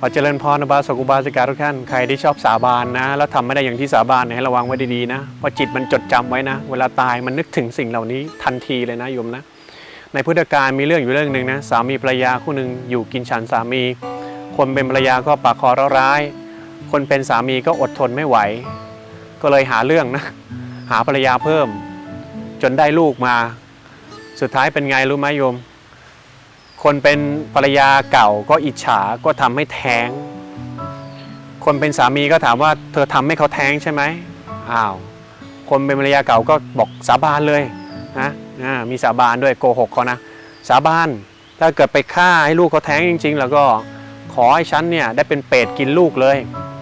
ขอเจริญพรนะบาสกุบาสิกาทุกท่านใครที่ชอบสาบานนะ แล้วทำไม่ได้อย่างที่สาบานเนี่ยให้ระวังไว้ดีๆนะเพราะจิตมันจดจำไว้นะ เวลาตายมันนึกถึงสิ่งเหล่านี้ทันทีเลยนะโยมนะ ในพุทธกาลมีเรื่องอยู่เรื่องหนึ่งนะสามีภรรยาคู่หนึ่งอยู่กินฉันสามี คนเป็นภรรยาก็ปากคอร้าย คนเป็นสามีก็อดทนไม่ไหว ก็เลยหาเรื่องนะ หาภรรยาเพิ่ม จนได้ลูกมา สุดท้ายเป็นไงรู้ไหมโยม คนเป็นภรรยาเก่าก็อิจฉาก็ทำให้แท้ง คนเป็นสามีก็ถามว่าเธอทำให้เขาแท้งใช่ไหมอ้าวคนเป็นภรรยาเก่าก็บอกสาบานเลยนะมีสาบานด้วยโกหกเขานะสาบานถ้าเกิดไปฆ่าให้ลูกเขาแท้งจริง ๆ แล้วก็ขอให้ฉันเนี่ยได้เป็นเป็ดกินลูกเลย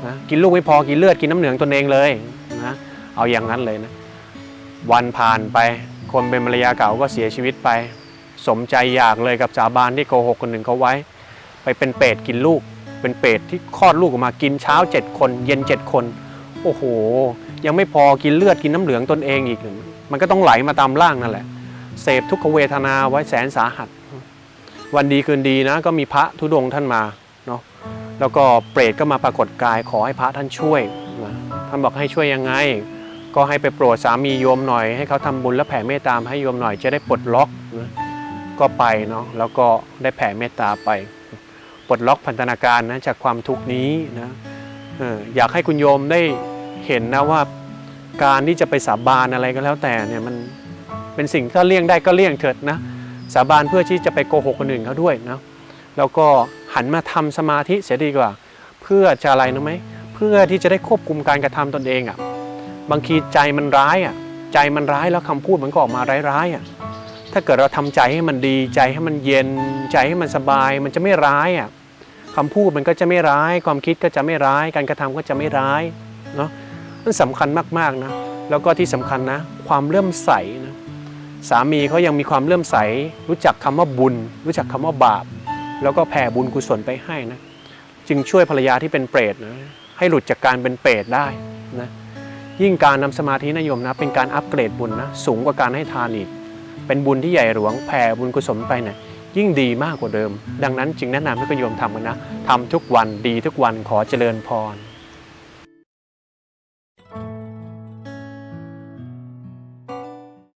นะกินลูกไม่พอกินเลือดกินน้ำเหลืองตนเองเลยนะเอาอย่างนั้นเลยนะวันผ่านไปคนเป็นภรรยาเก่าก็เสียชีวิตไป สมใจอยากเลยกับสาบานที่โกหกคนหนึ่งเขาไว้ ไปเป็นเป็ดกินลูก เป็นเป็ดที่คลอดลูกออกมากินเช้าเจ็ดคน เย็นเจ็ดคน โอ้โห ยังไม่พอกินเลือดกินน้ำเหลืองตนเองอีกมันก็ต้องไหลมาตามร่างนั่นแหละเสพทุกขเวทนาไว้แสนสาหัส วันดีคืนดีนะก็มีพระธุดงค์ท่านมาเนาะแล้วก็เปรตก็มาปรากฏกายขอให้พระท่านช่วยนะท่านบอกให้ช่วยยังไง ก็ให้ไปโปรดสามีโยมหน่อย ให้เขาทำบุญและแผ่เมตตามให้โยมหน่อยจะได้ปลดล็อกนะ ก็ไปเนาะแล้วก็ได้แผ่เมตตาไป ปลดล็อกพันธนาการนะจากความทุกข์นี้นะอยากให้คุณโยมได้เห็นนะว่าการที่จะไปสาบานอะไรก็แล้วแต่เนี่ยมันเป็นสิ่งถ้าเลี่ยงได้ก็เลี่ยงเถิดนะสาบานเพื่อที่จะไปโกหกคนอื่นเขาด้วยนะแล้วก็หันมาทำสมาธิเสียดีกว่า เพื่อจะอะไรนะไหมเพื่อที่จะได้ควบคุมการกระทำตนเองอะ่ะบางทีใจมันร้ายอะ่ะใจมันร้ายแล้วคำพูดมันก็ออกมาร้ายๆอะ ถ้าเกิดเราทำใจให้มันดีใจให้มันเย็นใจให้มันสบาย มันจะไม่ร้ายอะคำพูดมันก็จะไม่ร้าย ความคิดก็จะไม่ร้าย การกระทำก็จะไม่ร้ายเนาะนั่นสำคัญมากๆนะแล้วก็ที่สำคัญนะ ความเลื่อมใสนะสามีเขายังมีความเลื่อมใส รู้จักคำว่าบุญ รู้จักคำว่าบาป แล้วก็แผ่บุญกุศลไปให้นะจึงช่วยภรรยาที่เป็นเปรตนะให้หลุดจากการเป็นเปรตได้นะยิ่งการนำสมาธินะโยมนะเป็นการอัปเกรดบุญนะสูงกว่าการให้ทานอีก เป็นบุญที่ใหญ่หลวงแผ่บุญกุศลไปเนี่ยยิ่งดีมากกว่าเดิม ดังนั้นจึงแนะนำให้คุณโยมทำกันนะทำทุกวันดีทุกวันขอเจริญพร